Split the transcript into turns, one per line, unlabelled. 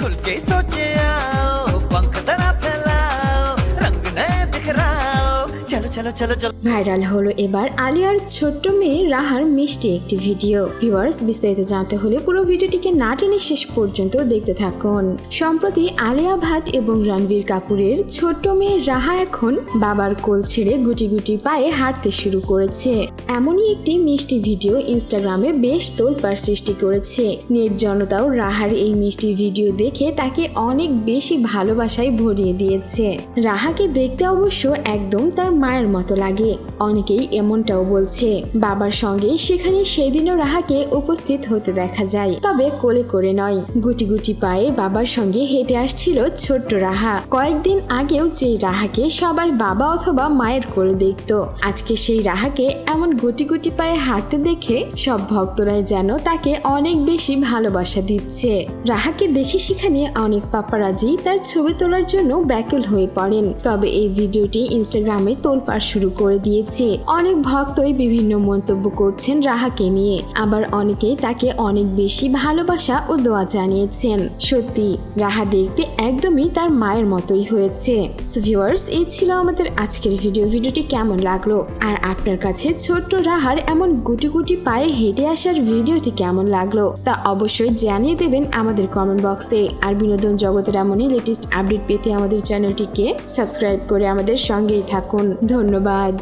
खुल के सोचे आओ पंख जरा फैलाओ रंग नए बिखराओ चलो चलो चलो चलो
ভাইরাল হলো এবার আলিয়ার ছোট্ট মেয়ে রাহার মিষ্টি একটি ভিডিও ভিউয়ার্স বিস্তারিত জানতে হলে পুরো ভিডিওটিকে না টেনে শেষ পর্যন্ত দেখতে থাকুন সম্প্রতি আলিয়া ভাট এবং রণবীর কাপুরের ছোট্ট মেয়ে রাহা এখন বাবার কোল ছেড়ে গুটি গুটি পায়ে হাঁটতে শুরু করেছে এমনই একটি মিষ্টি ভিডিও ইনস্টাগ্রামে বেশ তোলপাড় সৃষ্টি করেছে। নির্জনতাও রাহার এই মিষ্টি ভিডিও দেখে তাকে অনেক বেশি ভালোবাসায় ভরিয়ে দিয়েছে। রাহাকে দেখতে অবশ্য একদম তার মায়ের মতো লাগে। অনেকেই এমনটাও বলছে। বাবার সঙ্গে সেখানে সেদিনও রাহাকে উপস্থিত হতে দেখা যায়। তবে কোলে করে নয়। গুটি গুটি পায়ে বাবার সঙ্গে হেঁটে আসছিল ছোট্ট রাহা। কয়েকদিন আগেও যে রাহাকে সবাই বাবা অথবা মায়ের কোলে দেখতো। আজকে সেই রাহাকে এমন গুটি গুটি পায়ে হাঁটতে দেখে সব ভক্তরাই যেন তাকে অনেক বেশি ভালোবাসা দিচ্ছে। রাহাকে দেখে সেখানে অনেক পাপারাজি তার ছবি তোলার জন্য ব্যাকুল হয়ে পড়েন। তবে এই ভিডিওটি ইনস্টাগ্রামে তোলপাড় শুরু করে দিয়েছে। অনেক ভক্তই বিভিন্ন মন্তব্য করছেন রাহাকে নিয়ে। আবার অনেকেই তাকে অনেক বেশি ভালোবাসা ও দোয়া জানিয়েছেন। সত্যি, রাহা দেখতে একদমই তার মায়ের মতোই হয়েছে। এই ছিল আমাদের আজকের ভিডিও। ভিডিওটি কেমন লাগল? আর আপনার কাছে ছোট্ট রাহার এমন গুটি গুটি পায়ে হেঁটে আসার ভিডিওটি কেমন লাগল তা অবশ্যই জানিয়ে দেবেন আমাদের কমেন্ট বক্সে আর বিনোদন জগতের এমনই লেটেস্ট আপডেট পেতে আমাদের চ্যানেলটিকে সাবস্ক্রাইব করে আমাদের সঙ্গেই থাকুন। ধন্যবাদ।